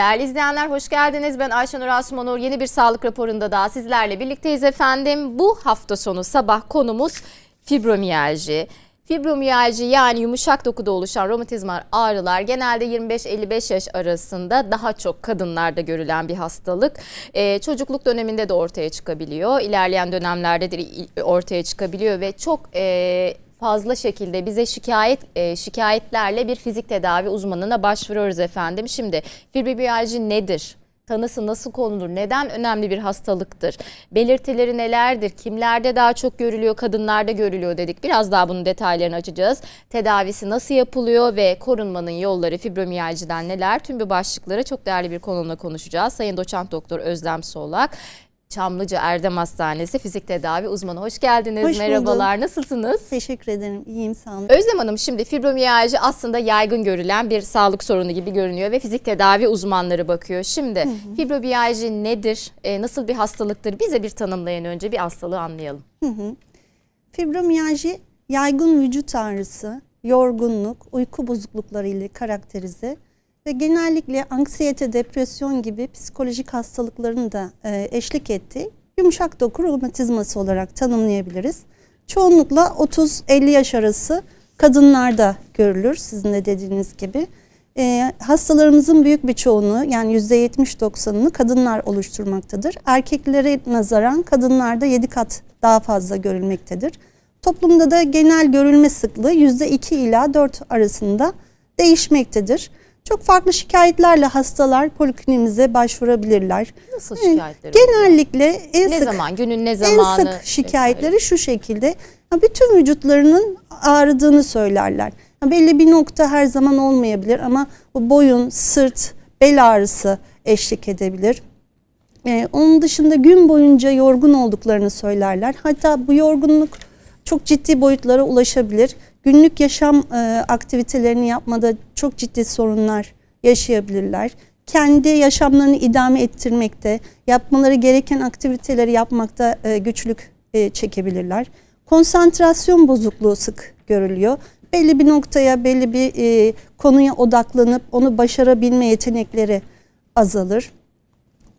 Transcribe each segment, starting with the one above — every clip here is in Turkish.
Değerli izleyenler hoş geldiniz. Ben Ayşenur Asumanur. Yeni bir sağlık raporunda daha sizlerle birlikteyiz efendim. Bu hafta sonu sabah konumuz fibromiyalji. Fibromiyalji yani yumuşak dokuda oluşan romatizmal ağrılar genelde 25-55 yaş arasında daha çok kadınlarda görülen bir hastalık. Ee, çocukluk döneminde de ortaya çıkabiliyor. İlerleyen dönemlerde de ortaya çıkabiliyor ve çok e, fazla şekilde bize şikayet e, şikayetlerle bir fizik tedavi uzmanına başvuruyoruz efendim. Şimdi fibromiyalji nedir? Tanısı nasıl konulur? Neden önemli bir hastalıktır? Belirtileri nelerdir? Kimlerde daha çok görülüyor, kadınlarda görülüyor dedik. Biraz daha bunun detaylarını açacağız. Tedavisi nasıl yapılıyor ve korunmanın yolları fibromiyajiden neler? Tüm bu başlıkları çok değerli bir konumla konuşacağız. Sayın Doçent Doktor Özlem Solak. Çamlıca Erdem Hastanesi fizik tedavi uzmanı. Hoş geldiniz. Hoş buldum. Merhabalar. Nasılsınız? Teşekkür ederim. İyiyim sağ olun. Özlem Hanım şimdi fibromiyalji aslında yaygın görülen bir sağlık sorunu gibi görünüyor ve fizik tedavi uzmanları bakıyor. Şimdi fibromiyalji nedir? E, nasıl bir hastalıktır? Bize bir tanımlayın önce bir hastalığı anlayalım. Fibromiyalji yaygın vücut ağrısı, yorgunluk, uyku bozuklukları ile karakterize ve genellikle anksiyete, depresyon gibi psikolojik hastalıkların da e, eşlik ettiği yumuşak doku romatizması olarak tanımlayabiliriz. Çoğunlukla 30-50 yaş arası kadınlarda görülür sizin de dediğiniz gibi. E, hastalarımızın büyük bir çoğunluğu yani %70-90'ını kadınlar oluşturmaktadır. Erkeklere nazaran kadınlarda 7 kat daha fazla görülmektedir. Toplumda da genel görülme sıklığı %2 ila 4 arasında değişmektedir. Çok farklı şikayetlerle hastalar polikliniğimize başvurabilirler. Nasıl Evet, şikayetleri? oluyor? Genellikle en ne sık zaman? Günün ne en zamanı? sık şikayetleri şu şekilde. Bütün vücutlarının ağrıdığını söylerler. Belli bir nokta her zaman olmayabilir ama boyun, sırt, bel ağrısı eşlik edebilir. Ee, onun dışında gün boyunca yorgun olduklarını söylerler. Hatta bu yorgunluk çok ciddi boyutlara ulaşabilir. Günlük yaşam e, aktivitelerini yapmada çok ciddi sorunlar yaşayabilirler. Kendi yaşamlarını idame ettirmekte, yapmaları gereken aktiviteleri yapmakta e, güçlük e, çekebilirler. Konsantrasyon bozukluğu sık görülüyor. Belli bir noktaya, belli bir e, konuya odaklanıp onu başarabilme yetenekleri azalır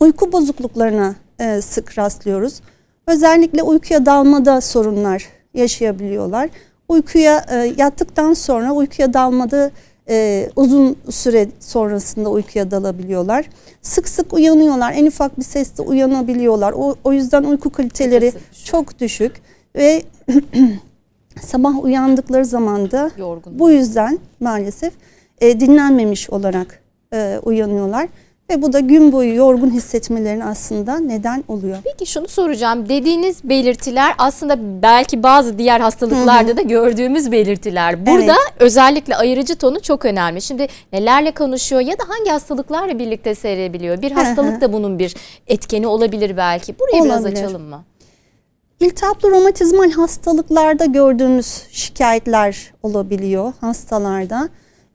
uyku bozukluklarına e, sık rastlıyoruz. Özellikle uykuya dalmada sorunlar yaşayabiliyorlar. Uykuya e, yattıktan sonra uykuya dalmada e, uzun süre sonrasında uykuya dalabiliyorlar. Sık sık uyanıyorlar. En ufak bir sesle uyanabiliyorlar. O, o yüzden uyku kaliteleri düşük. çok düşük ve sabah uyandıkları zaman da Yorgun. bu yüzden maalesef e, dinlenmemiş olarak e, uyanıyorlar ve bu da gün boyu yorgun hissetmelerine aslında neden oluyor. Peki şunu soracağım. Dediğiniz belirtiler aslında belki bazı diğer hastalıklarda da gördüğümüz belirtiler. Burada Evet. özellikle ayırıcı tonu çok önemli. Şimdi nelerle konuşuyor ya da hangi hastalıklarla birlikte seyredebiliyor? Bir Hı hı. hastalık da bunun bir etkeni olabilir belki. Burayı biraz Olabilir. açalım mı? İltihaplı romatizmal hastalıklarda gördüğümüz şikayetler olabiliyor hastalarda.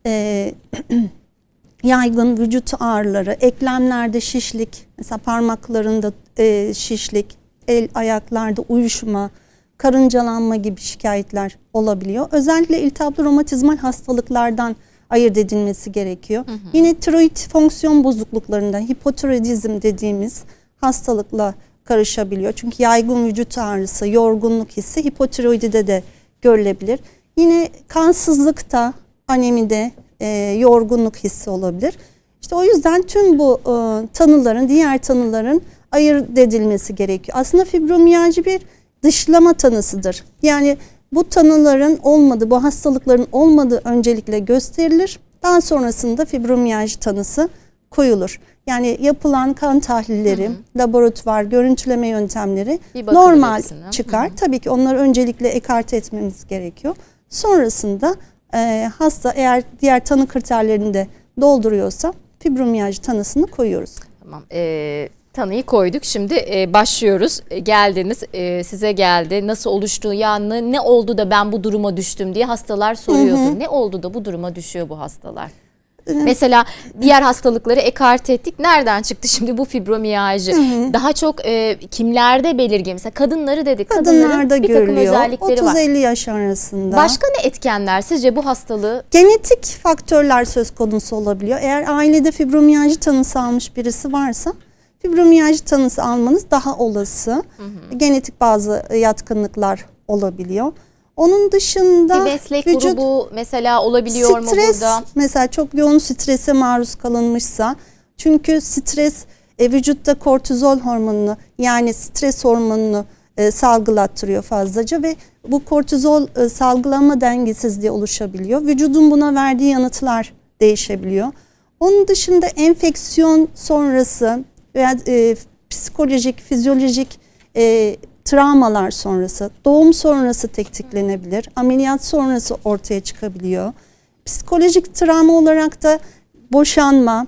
Ee, yaygın vücut ağrıları, eklemlerde şişlik, mesela parmaklarında e, şişlik, el ayaklarda uyuşma, karıncalanma gibi şikayetler olabiliyor. Özellikle iltihaplı romatizmal hastalıklardan ayırt edilmesi gerekiyor. Yine tiroid fonksiyon bozukluklarında hipotiroidizm dediğimiz hastalıkla karışabiliyor. Çünkü yaygın vücut ağrısı, yorgunluk hissi hipotiroidide de görülebilir. Yine kansızlıkta, anemide e, yorgunluk hissi olabilir. İşte o yüzden tüm bu e, tanıların, diğer tanıların ayırt edilmesi gerekiyor. Aslında fibromiyalji bir dışlama tanısıdır. Yani bu tanıların olmadığı, bu hastalıkların olmadığı öncelikle gösterilir. Daha sonrasında fibromiyalji tanısı koyulur. Yani yapılan kan tahlilleri, laboratuvar, görüntüleme yöntemleri normal hepsine. çıkar. Tabii ki onları öncelikle ekarte etmemiz gerekiyor. Sonrasında e, hasta eğer diğer tanı kriterlerini de dolduruyorsa fibromiyalji tanısını koyuyoruz. Tamam. Ee, tanıyı koyduk. Şimdi e, başlıyoruz. E, geldiniz, e, size geldi. Nasıl oluştu? Ya ne, ne oldu da ben bu duruma düştüm diye hastalar soruyordu. Ne oldu da bu duruma düşüyor bu hastalar? Mesela diğer hastalıkları ekart ettik. Nereden çıktı şimdi bu fibromiyalji? Daha çok e, kimlerde belirgin? Mesela kadınları dedik. Kadınlarda bir takım görülüyor. özellikleri var. 30-50 yaş arasında. Başka ne etkenler sizce bu hastalığı? Genetik faktörler söz konusu olabiliyor. Eğer ailede fibromiyalji tanısı almış birisi varsa fibromiyalji tanısı almanız daha olası. Genetik bazı yatkınlıklar olabiliyor. Onun dışında Bir meslek vücut grubu mesela olabiliyor mu stres burada? mesela çok yoğun strese maruz kalınmışsa çünkü stres e, vücutta kortizol hormonunu yani stres hormonunu e, salgılattırıyor fazlaca ve bu kortizol e, salgılama dengesizliği oluşabiliyor. Vücudun buna verdiği yanıtlar değişebiliyor. Onun dışında enfeksiyon sonrası veya e, psikolojik, fizyolojik e, travmalar sonrası, doğum sonrası tetiklenebilir, ameliyat sonrası ortaya çıkabiliyor. Psikolojik travma olarak da boşanma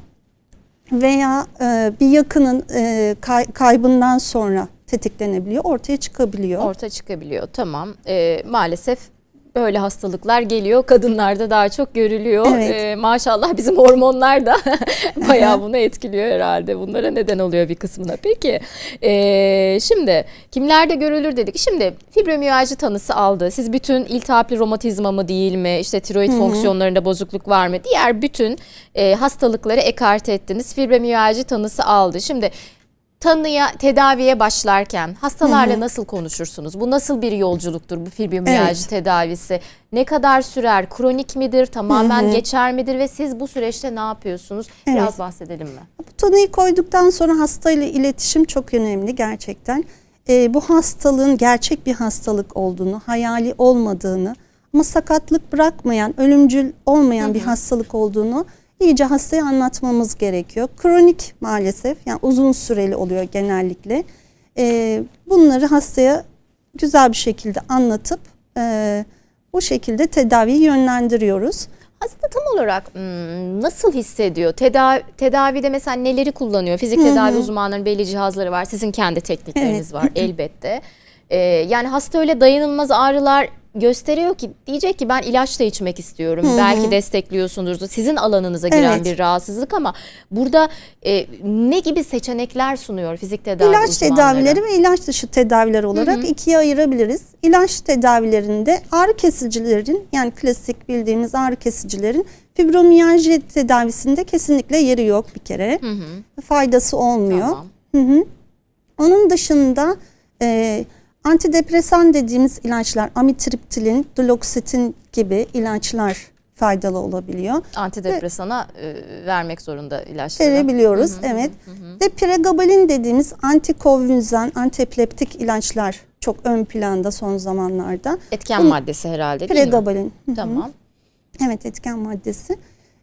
veya e, bir yakının e, kay- kaybından sonra tetiklenebiliyor, ortaya çıkabiliyor. Orta çıkabiliyor tamam. Ee, maalesef böyle hastalıklar geliyor. Kadınlarda daha çok görülüyor. Evet. Ee, maşallah bizim hormonlar da bayağı bunu etkiliyor herhalde. Bunlara neden oluyor bir kısmına. Peki ee, şimdi kimlerde görülür dedik. Şimdi fibromiyalji tanısı aldı. Siz bütün iltihaplı romatizma mı değil mi? İşte tiroid fonksiyonlarında bozukluk var mı? Diğer bütün e, hastalıkları ekart ettiniz. Fibromiyalji tanısı aldı. Şimdi tanıya, tedaviye başlarken hastalarla nasıl konuşursunuz? Bu nasıl bir yolculuktur bu fibromiyalji Evet. tedavisi? Ne kadar sürer? Kronik midir? Tamamen geçer midir? Ve siz bu süreçte ne yapıyorsunuz? Biraz Evet. bahsedelim mi? Bu tanıyı koyduktan sonra hastayla iletişim çok önemli gerçekten. Ee, bu hastalığın gerçek bir hastalık olduğunu, hayali olmadığını ama sakatlık bırakmayan, ölümcül olmayan bir hastalık olduğunu iyice hastaya anlatmamız gerekiyor. Kronik maalesef yani uzun süreli oluyor genellikle. Ee, bunları hastaya güzel bir şekilde anlatıp e, bu şekilde tedaviyi yönlendiriyoruz. Hasta tam olarak hmm, nasıl hissediyor? Tedavi, tedavide mesela neleri kullanıyor? Fizik tedavi uzmanlarının belli cihazları var. Sizin kendi teknikleriniz var elbette. Ee, yani hasta öyle dayanılmaz ağrılar gösteriyor ki diyecek ki ben ilaç da içmek istiyorum. Belki destekliyorsunuzdur. Sizin alanınıza giren Evet. bir rahatsızlık ama burada e, ne gibi seçenekler sunuyor fizik tedavi İlaç uzmanları? tedavileri ve ilaç dışı tedaviler olarak ikiye ayırabiliriz. İlaç tedavilerinde ağrı kesicilerin yani klasik bildiğimiz ağrı kesicilerin fibromiyalji tedavisinde kesinlikle yeri yok bir kere. Faydası olmuyor. Tamam. Onun dışında e, antidepresan dediğimiz ilaçlar amitriptilin, duloxetin gibi ilaçlar faydalı olabiliyor. Antidepresana e, vermek zorunda ilaçları. Verebiliyoruz evet. Ve pregabalin dediğimiz antikonvülsan, antiepileptik ilaçlar çok ön planda son zamanlarda. Etken maddesi herhalde değil mi? Pregabalin. Hı hı. Tamam. Evet etken maddesi.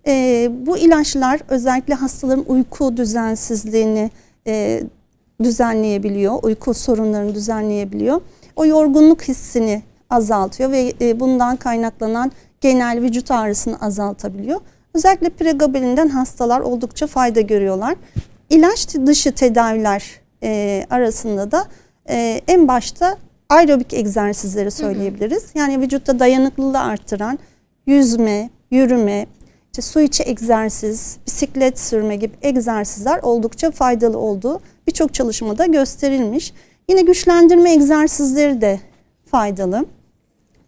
Ee, bu ilaçlar özellikle hastaların uyku düzensizliğini e, düzenleyebiliyor. Uyku sorunlarını düzenleyebiliyor. O yorgunluk hissini azaltıyor ve e, bundan kaynaklanan genel vücut ağrısını azaltabiliyor. Özellikle pregabalinden hastalar oldukça fayda görüyorlar. İlaç dışı tedaviler e, arasında da e, en başta aerobik egzersizleri söyleyebiliriz. Yani vücutta dayanıklılığı arttıran yüzme, yürüme, işte su içi egzersiz, bisiklet sürme gibi egzersizler oldukça faydalı olduğu birçok çalışmada gösterilmiş. Yine güçlendirme egzersizleri de faydalı.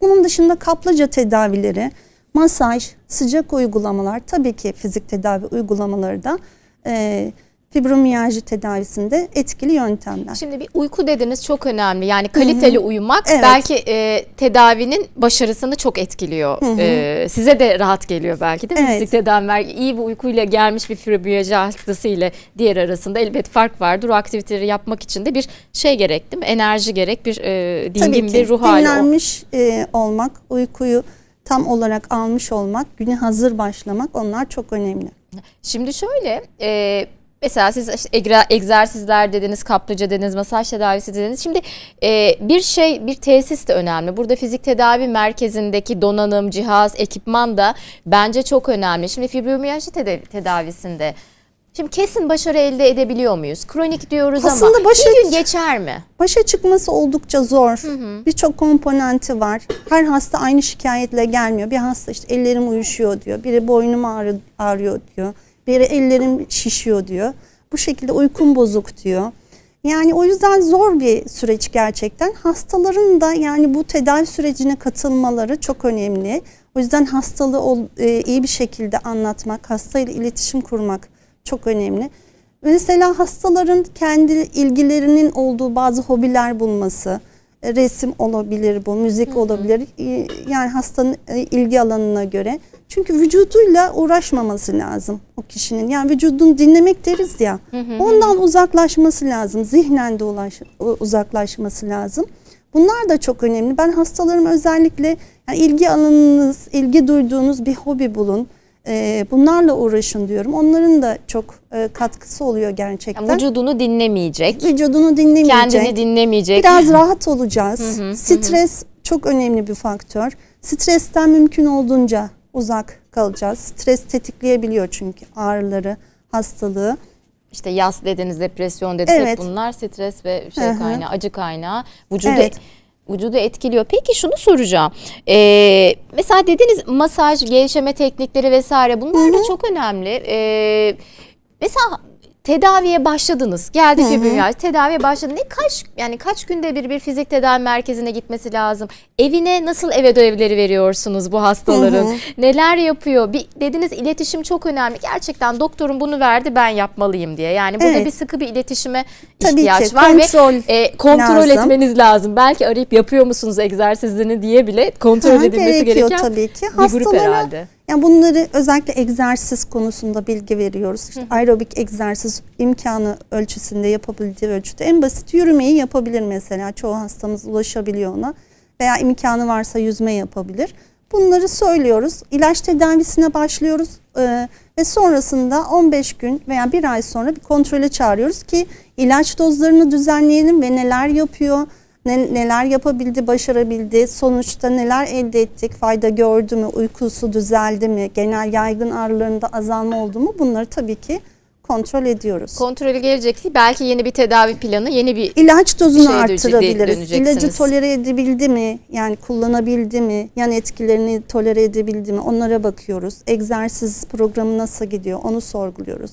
Bunun dışında kaplıca tedavileri, masaj, sıcak uygulamalar, tabii ki fizik tedavi uygulamaları da e, fibromiyalji tedavisinde etkili yöntemler. Şimdi bir uyku dediniz çok önemli. Yani kaliteli uyumak Evet. belki e, tedavinin başarısını çok etkiliyor. E, size de rahat geliyor belki değil mi? Evet. Fizik tedaviler iyi bir uykuyla gelmiş bir fibromiyalji hastası ile diğer arasında elbet fark vardır. O aktiviteleri yapmak için de bir şey gerek değil mi? Enerji gerek, bir e, dingin bir ruh hali. dinlenmiş e, olmak, uykuyu tam olarak almış olmak, güne hazır başlamak onlar çok önemli. Şimdi şöyle e, mesela siz işte egzersizler dediniz, kaplıca dediniz, masaj tedavisi dediniz. Şimdi e, bir şey, bir tesis de önemli. Burada fizik tedavi merkezindeki donanım, cihaz, ekipman da bence çok önemli. Şimdi fibromiyalji teda- tedavisinde Şimdi kesin başarı elde edebiliyor muyuz? Kronik diyoruz Aslında ama başa- bir gün geçer mi? Başa çıkması oldukça zor. Birçok komponenti var. Her hasta aynı şikayetle gelmiyor. Bir hasta işte ellerim uyuşuyor diyor. Biri boynum ağrı, ağrıyor diyor. Biri ellerim şişiyor diyor. Bu şekilde uykum bozuk diyor. Yani o yüzden zor bir süreç gerçekten. Hastaların da yani bu tedavi sürecine katılmaları çok önemli. O yüzden hastalığı e, iyi bir şekilde anlatmak, hastayla iletişim kurmak çok önemli. Mesela hastaların kendi ilgilerinin olduğu bazı hobiler bulması, resim olabilir bu, müzik olabilir. Yani hastanın e, ilgi alanına göre. Çünkü vücuduyla uğraşmaması lazım o kişinin. Yani vücudunu dinlemek deriz ya. Ondan uzaklaşması lazım. Zihnen de ulaş, uzaklaşması lazım. Bunlar da çok önemli. Ben hastalarım özellikle yani ilgi alanınız, ilgi duyduğunuz bir hobi bulun. E, bunlarla uğraşın diyorum. Onların da çok e, katkısı oluyor gerçekten. Yani vücudunu dinlemeyecek, Vücudunu dinlemeyecek. kendini dinlemeyecek. Biraz rahat olacağız. Stres çok önemli bir faktör. Stresten mümkün olduğunca uzak kalacağız. Stres tetikleyebiliyor çünkü ağrıları, hastalığı. İşte yas dediniz, depresyon dediniz. Evet. bunlar stres ve şey kaynağı, acı kaynağı. Vücudu Evet. Vücudu etkiliyor. Peki şunu soracağım. Ee, mesela dediniz masaj, gevşeme teknikleri vesaire bunlar da çok önemli. Ee, mesela tedaviye başladınız. Geldi fibromiyalji tedaviye başladı. Ne kaç yani kaç günde bir bir fizik tedavi merkezine gitmesi lazım? Evine nasıl ev ödevleri veriyorsunuz bu hastaların? Neler yapıyor? Bir dediniz iletişim çok önemli. Gerçekten doktorum bunu verdi ben yapmalıyım diye. Yani burada Evet. bir sıkı bir iletişime Tabii ihtiyaç ki, var kontrol ve e, kontrol lazım. etmeniz lazım. Belki arayıp yapıyor musunuz egzersizini diye bile kontrol Ha, edilmesi gereken tabii ki. bir grup herhalde. Yani bunları özellikle egzersiz konusunda bilgi veriyoruz. İşte aerobik egzersiz imkanı ölçüsünde yapabildiği ölçüde en basit yürümeyi yapabilir mesela. Çoğu hastamız ulaşabiliyor ona. Veya imkanı varsa yüzme yapabilir. Bunları söylüyoruz. İlaç tedavisine başlıyoruz. Ee, ve sonrasında 15 gün veya bir ay sonra bir kontrole çağırıyoruz ki ilaç dozlarını düzenleyelim ve neler yapıyor, ne- neler yapabildi, başarabildi, sonuçta neler elde ettik, fayda gördü mü, uykusu düzeldi mi, genel yaygın ağrılarında azalma oldu mu bunları tabii ki kontrol ediyoruz. Kontrolü gelecek değil. Belki yeni bir tedavi planı, yeni bir İlaç dozunu arttırabiliriz. döneceksiniz. İlacı tolere edebildi mi? Yani kullanabildi mi? Yan etkilerini tolere edebildi mi? Onlara bakıyoruz. Egzersiz programı nasıl gidiyor? Onu sorguluyoruz.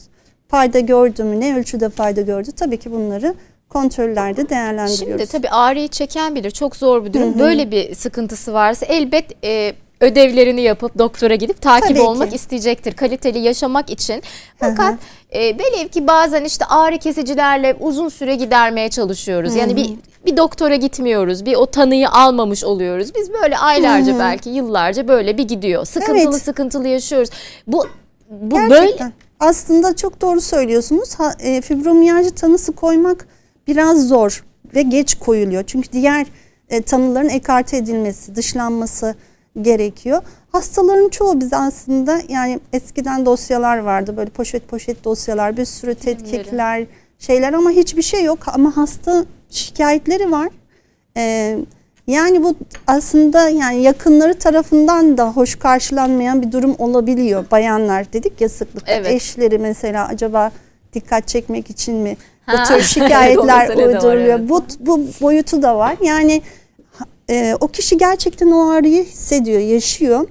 Fayda gördü mü? Ne ölçüde fayda gördü? Tabii ki bunları kontrollerde değerlendiriyoruz. Şimdi tabii ağrıyı çeken bilir. Çok zor bir durum. Böyle bir sıkıntısı varsa elbet e, ödevlerini yapıp doktora gidip takip Tabii olmak ki. isteyecektir. Kaliteli yaşamak için. Fakat e, velev ki bazen işte ağrı kesicilerle uzun süre gidermeye çalışıyoruz. Yani bir bir doktora gitmiyoruz. Bir o tanıyı almamış oluyoruz. Biz böyle aylarca belki yıllarca böyle bir gidiyor. Sıkıntılı Evet. sıkıntılı yaşıyoruz. Bu bu Gerçekten. böyle Aslında çok doğru söylüyorsunuz. Ha, e, fibromiyalji tanısı koymak biraz zor ve geç koyuluyor. Çünkü diğer e, tanıların ekarte edilmesi, dışlanması gerekiyor. Hastaların çoğu biz aslında yani eskiden dosyalar vardı böyle poşet poşet dosyalar, bir sürü tetkikler, şeyler ama hiçbir şey yok. Ama hasta şikayetleri var. Ee, yani bu aslında yani yakınları tarafından da hoş karşılanmayan bir durum olabiliyor. Bayanlar dedik ya sıklıkla Evet. eşleri mesela acaba dikkat çekmek için mi Ha, bu tür şikayetler uyduruluyor. evet. Bu, bu boyutu da var. Yani e, o kişi gerçekten o ağrıyı hissediyor, yaşıyor.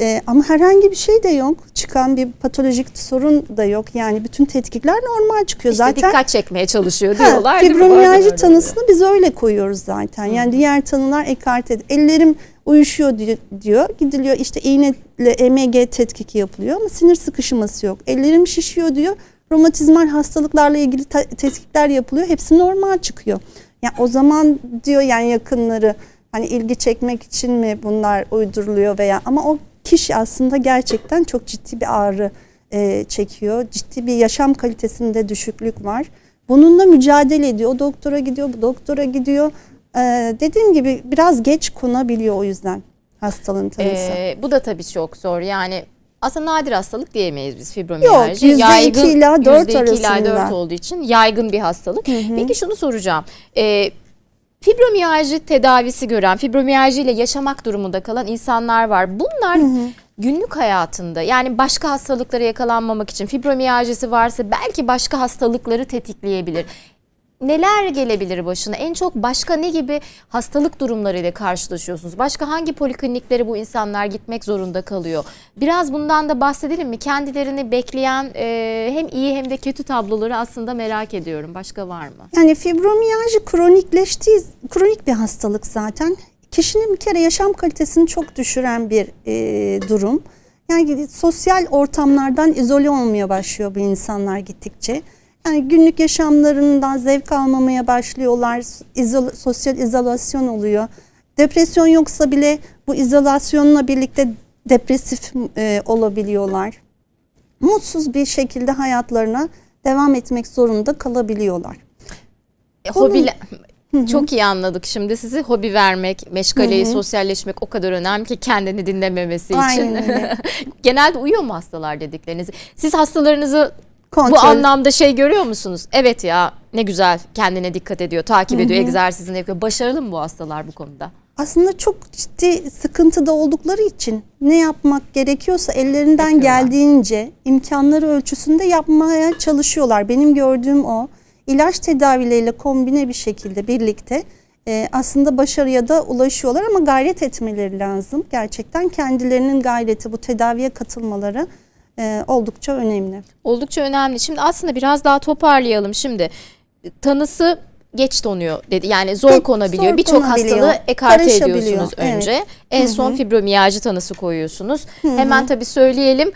E, ama herhangi bir şey de yok. Çıkan bir patolojik sorun da yok. Yani bütün tetkikler normal çıkıyor. işte Zaten dikkat çekmeye çalışıyor Ha, diyorlar. Bazen Fibromiyalji tanısını biz öyle koyuyoruz zaten. Yani diğer tanılar ekarte ed- Ellerim uyuşuyor diyor, diyor. Gidiliyor işte iğneyle EMG tetkiki yapılıyor ama sinir sıkışması yok. Ellerim şişiyor diyor. Romatizmal hastalıklarla ilgili te- tetkikler yapılıyor. Hepsi normal çıkıyor. Yani o zaman diyor yani yakınları hani ilgi çekmek için mi bunlar uyduruluyor veya ama o kişi aslında gerçekten çok ciddi bir ağrı e, çekiyor. Ciddi bir yaşam kalitesinde düşüklük var. Bununla mücadele ediyor. O doktora gidiyor, bu doktora gidiyor. Ee, dediğim gibi biraz geç konabiliyor o yüzden hastalığın tanısı. Ee, bu da tabii çok zor. Yani aslında nadir hastalık diyemeyiz biz fibromiyalji. Yok, yüzde iki ila dört yüzde iki ila arasında. dört olduğu için yaygın bir hastalık. Peki şunu soracağım. Ee, fibromiyalji tedavisi gören, fibromiyalji ile yaşamak durumunda kalan insanlar var. Bunlar günlük hayatında yani başka hastalıklara yakalanmamak için fibromiyajisi varsa belki başka hastalıkları tetikleyebilir. Neler gelebilir başına? En çok başka ne gibi hastalık durumlarıyla karşılaşıyorsunuz? Başka hangi polikliniklere bu insanlar gitmek zorunda kalıyor? Biraz bundan da bahsedelim mi? Kendilerini bekleyen e, hem iyi hem de kötü tabloları aslında merak ediyorum. Başka var mı? Yani fibromiyalji kronikleştiği, kronik bir hastalık zaten. Kişinin bir kere yaşam kalitesini çok düşüren bir e, durum. Yani sosyal ortamlardan izole olmaya başlıyor bu insanlar gittikçe. Yani günlük yaşamlarından zevk almamaya başlıyorlar. İzol- sosyal izolasyon oluyor. Depresyon yoksa bile bu izolasyonla birlikte depresif e, olabiliyorlar. Mutsuz bir şekilde hayatlarına devam etmek zorunda kalabiliyorlar. Hobi çok iyi anladık şimdi sizi hobi vermek, meşgaleyi, sosyalleşmek o kadar önemli ki kendini dinlememesi için. Aynen öyle. Genelde uyuyor mu hastalar dedikleriniz? Siz hastalarınızı bu Kontrol- anlamda şey görüyor musunuz? Evet ya ne güzel kendine dikkat ediyor, takip ediyor, egzersizini yapıyor. Başarılı mı bu hastalar bu konuda? Aslında çok ciddi sıkıntıda oldukları için ne yapmak gerekiyorsa ellerinden Yapıyorlar. geldiğince imkanları ölçüsünde yapmaya çalışıyorlar. Benim gördüğüm o. İlaç tedavileriyle kombine bir şekilde birlikte e, aslında başarıya da ulaşıyorlar ama gayret etmeleri lazım. Gerçekten kendilerinin gayreti bu tedaviye katılmaları e, oldukça önemli. Oldukça önemli. Şimdi aslında biraz daha toparlayalım şimdi. Tanısı geç donuyor dedi. Yani zor Zor konabiliyor. Birçok hastalığı ekarte ediyorsunuz evet. önce. En son fibromiyalji tanısı koyuyorsunuz. Hemen tabii söyleyelim.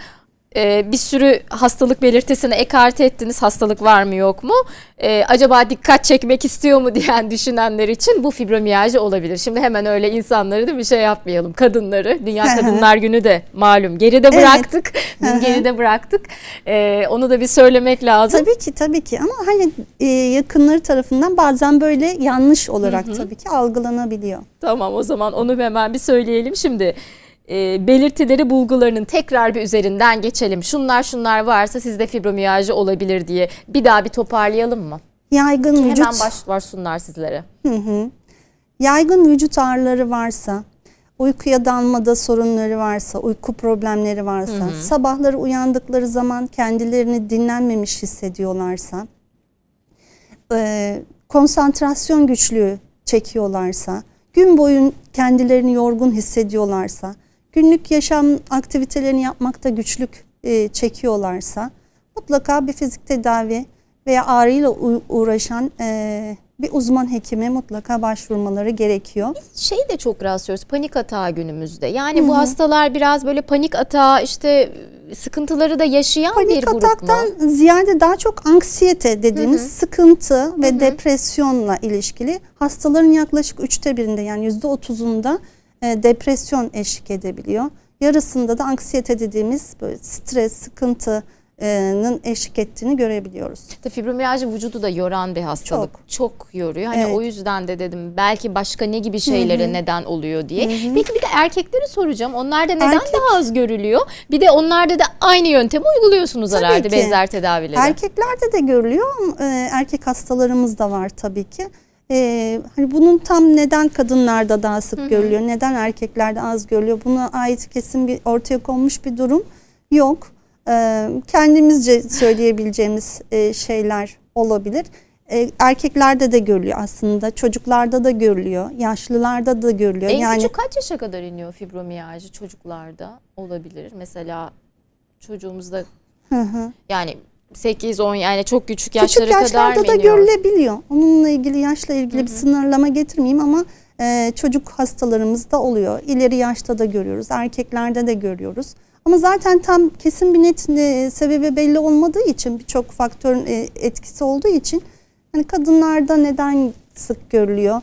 Ee, bir sürü hastalık belirtisini ekarte ettiniz. Hastalık var mı yok mu? Ee, acaba dikkat çekmek istiyor mu diyen düşünenler için bu fibromiyalji olabilir. Şimdi hemen öyle insanları da bir şey yapmayalım. Kadınları. Dünya Kadınlar Günü de malum geride bıraktık. Dün geride bıraktık. Ee, onu da bir söylemek lazım. Tabii ki tabii ki ama hani e, yakınları tarafından bazen böyle yanlış olarak tabii ki algılanabiliyor. Tamam o zaman onu hemen bir söyleyelim. Şimdi e, belirtileri bulgularının tekrar bir üzerinden geçelim. Şunlar şunlar varsa sizde fibromiyalji olabilir diye bir daha bir toparlayalım mı? Yaygın vücut Hemen baş, başsunlar sizlere. yaygın vücut ağrıları varsa, uykuya dalmada sorunları varsa, uyku problemleri varsa, sabahları uyandıkları zaman kendilerini dinlenmemiş hissediyorlarsa, e, konsantrasyon güçlüğü çekiyorlarsa, gün boyu kendilerini yorgun hissediyorlarsa, günlük yaşam aktivitelerini yapmakta güçlük e, çekiyorlarsa mutlaka bir fizik tedavi veya ağrıyla uğraşan e, bir uzman hekime mutlaka başvurmaları gerekiyor. Şey de çok rastlıyoruz panik atağı günümüzde. Yani bu hastalar biraz böyle panik atağı işte sıkıntıları da yaşayan bir Panik grup mu? ataktan ziyade daha çok anksiyete dediğimiz sıkıntı ve depresyonla ilişkili hastaların yaklaşık üçte birinde yani yüzde otuzunda e, depresyon eşlik edebiliyor. Yarısında da anksiyete dediğimiz böyle stres, sıkıntının eşlik ettiğini görebiliyoruz. Tabii Fibromiyalji vücudu da yoran bir hastalık. Çok, yoruyor. Hani Evet. o yüzden de dedim belki başka ne gibi şeylere neden oluyor diye. Peki bir de erkekleri soracağım. Onlarda neden Erkek- daha az görülüyor? Bir de onlarda da aynı yöntemi uyguluyorsunuz Tabii herhalde ki. benzer tedavileri. Erkeklerde de görülüyor. e, erkek hastalarımız da var tabii ki. E, hani bunun tam neden kadınlarda daha sık görülüyor, neden erkeklerde az görülüyor? Buna ait kesin bir ortaya konmuş bir durum yok. E, kendimizce söyleyebileceğimiz e, şeyler olabilir. E, erkeklerde de görülüyor aslında, çocuklarda da görülüyor, yaşlılarda da görülüyor. En yani küçük kaç yaşa kadar iniyor fibromiyalji çocuklarda olabilir? Mesela çocuğumuzda yani 8-10 yani çok küçük yaşlara Küçük kadar yaşlarda da iniyor? görülebiliyor. Onunla ilgili yaşla ilgili bir sınırlama getirmeyeyim ama e, çocuk hastalarımız da oluyor. İleri yaşta da görüyoruz. Erkeklerde de görüyoruz. Ama zaten tam kesin bir net e, sebebi belli olmadığı için birçok faktörün e, etkisi olduğu için hani kadınlarda neden sık görülüyor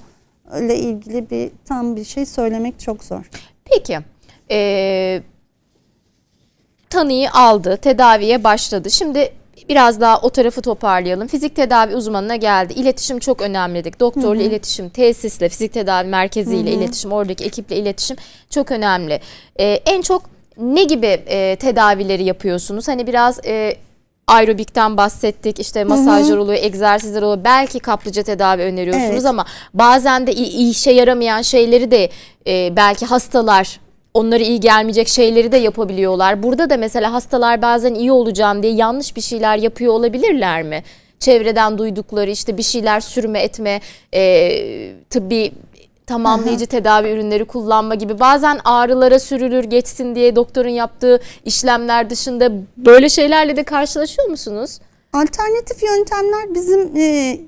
ile ilgili bir tam bir şey söylemek çok zor. Peki. Ee, tanıyı aldı, tedaviye başladı. Şimdi biraz daha o tarafı toparlayalım. Fizik tedavi uzmanına geldi. İletişim çok önemli dedik. Doktorla iletişim, tesisle, fizik tedavi merkeziyle iletişim, oradaki ekiple iletişim çok önemli. Ee, en çok ne gibi e, tedavileri yapıyorsunuz? Hani biraz e, aerobikten bahsettik. İşte masajlar oluyor, egzersizler oluyor. Belki kaplıca tedavi öneriyorsunuz Evet. ama bazen de işe yaramayan şeyleri de e, belki hastalar onlara iyi gelmeyecek şeyleri de yapabiliyorlar. Burada da mesela hastalar bazen iyi olacağım diye yanlış bir şeyler yapıyor olabilirler mi? Çevreden duydukları işte bir şeyler sürme etme, e, tıbbi tamamlayıcı tedavi ürünleri kullanma gibi bazen ağrılara sürülür geçsin diye doktorun yaptığı işlemler dışında böyle şeylerle de karşılaşıyor musunuz? Alternatif yöntemler bizim e,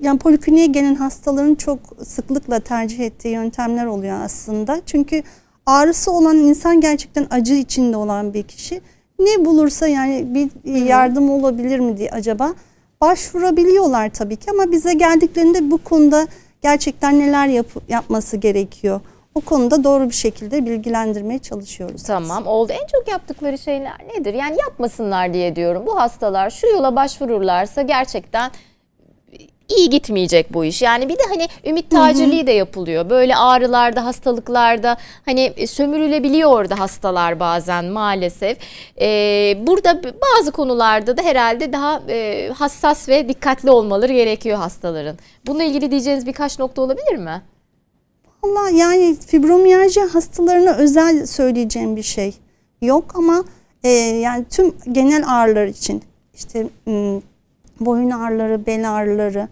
yani polikliniğe gelen hastaların çok sıklıkla tercih ettiği yöntemler oluyor aslında. Çünkü ağrısı olan insan gerçekten acı içinde olan bir kişi ne bulursa yani bir yardım olabilir mi diye acaba başvurabiliyorlar tabii ki ama bize geldiklerinde bu konuda gerçekten neler yap- yapması gerekiyor. O konuda doğru bir şekilde bilgilendirmeye çalışıyoruz. Tamam oldu. En çok yaptıkları şeyler nedir? Yani yapmasınlar diye diyorum. Bu hastalar şu yola başvururlarsa gerçekten iyi gitmeyecek bu iş. Yani bir de hani ümit tacirliği de yapılıyor. Böyle ağrılarda, hastalıklarda hani e, sömürülebiliyor orada hastalar bazen maalesef. Ee, burada bazı konularda da herhalde daha e, hassas ve dikkatli olmaları gerekiyor hastaların. Bununla ilgili diyeceğiniz birkaç nokta olabilir mi? Valla yani fibromiyalji hastalarına özel söyleyeceğim bir şey yok ama e, yani tüm genel ağrılar için işte boyun ağrıları, bel ağrıları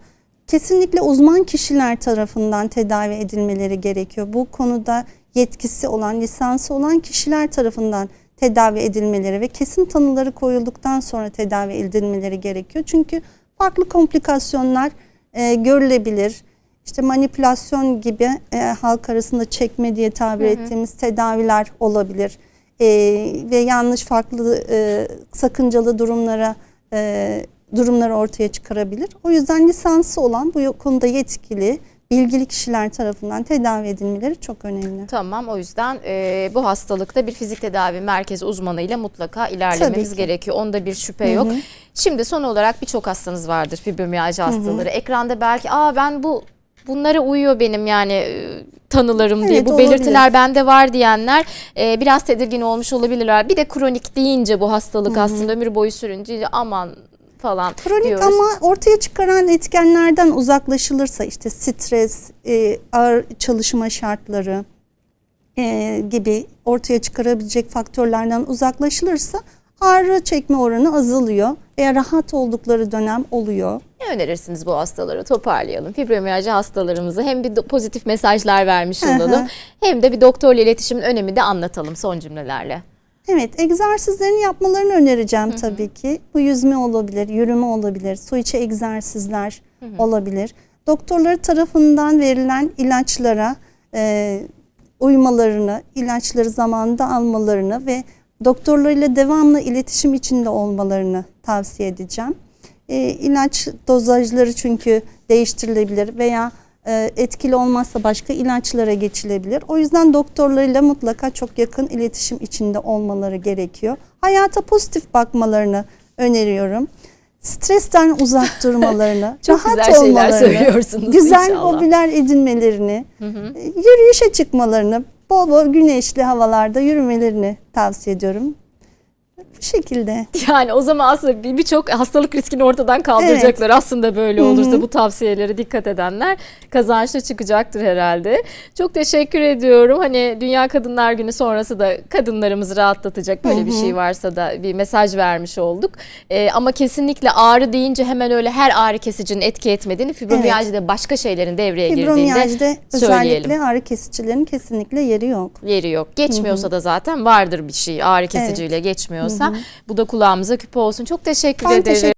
kesinlikle uzman kişiler tarafından tedavi edilmeleri gerekiyor. Bu konuda yetkisi olan, lisansı olan kişiler tarafından tedavi edilmeleri ve kesin tanıları koyulduktan sonra tedavi edilmeleri gerekiyor. Çünkü farklı komplikasyonlar e, görülebilir. İşte manipülasyon gibi e, halk arasında çekme diye tabir ettiğimiz tedaviler olabilir. E, ve yanlış farklı e, sakıncalı durumlara e, durumları ortaya çıkarabilir. O yüzden lisansı olan bu konuda yetkili, bilgili kişiler tarafından tedavi edilmeleri çok önemli. Tamam o yüzden e, bu hastalıkta bir fizik tedavi merkezi uzmanıyla mutlaka ilerlememiz ki. gerekiyor. Onda bir şüphe yok. Şimdi son olarak birçok hastanız vardır fibromiyalji hastaları. Ekranda belki aa ben bu bunlara uyuyor benim yani e, tanılarım diye Evet, bu olabilir. belirtiler bende var diyenler e, biraz tedirgin olmuş olabilirler. Bir de kronik deyince bu hastalık aslında ömür boyu sürünce aman falan Kronik diyoruz. ama ortaya çıkaran etkenlerden uzaklaşılırsa işte stres, e, ağır çalışma şartları e, gibi ortaya çıkarabilecek faktörlerden uzaklaşılırsa ağrı çekme oranı azalıyor veya rahat oldukları dönem oluyor. Ne önerirsiniz bu hastalara? Toparlayalım. Fibromiyalji hastalarımızı hem bir pozitif mesajlar vermiş olalım hem de bir doktorla iletişimin önemi de anlatalım son cümlelerle. Evet, egzersizlerini yapmalarını önereceğim tabii ki. Bu yüzme olabilir, yürüme olabilir, su içi egzersizler olabilir. Doktorları tarafından verilen ilaçlara e, uymalarını, ilaçları zamanında almalarını ve doktorlarıyla devamlı iletişim içinde olmalarını tavsiye edeceğim. E, ilaç dozajları çünkü değiştirilebilir veya etkili olmazsa başka ilaçlara geçilebilir. O yüzden doktorlarıyla mutlaka çok yakın iletişim içinde olmaları gerekiyor. Hayata pozitif bakmalarını öneriyorum. Stresten uzak durmalarını, Çok rahat güzel şeyler olmalarını, söylüyorsunuz güzel inşallah. hobiler edinmelerini, e, yürüyüşe çıkmalarını, bol bol güneşli havalarda yürümelerini tavsiye ediyorum. Bu şekilde. Yani o zaman aslında bir- birçok hastalık riskini ortadan kaldıracaklar. Aslında böyle olursa bu tavsiyelere dikkat edenler kazançlı çıkacaktır herhalde. Çok teşekkür ediyorum. Hani Dünya Kadınlar Günü sonrası da kadınlarımızı rahatlatacak böyle bir şey varsa da bir mesaj vermiş olduk. Ee, ama kesinlikle ağrı deyince hemen öyle her ağrı kesicinin etki etmediğini, fibromiyajide başka şeylerin devreye girdiğinde söyleyelim. özellikle ağrı kesicilerin kesinlikle yeri yok. yeri yok. Geçmiyorsa da zaten vardır bir şey ağrı kesiciyle geçmiyorsa. Bu da kulağımıza küpe olsun. Çok teşekkür Ben ederim. teşekkür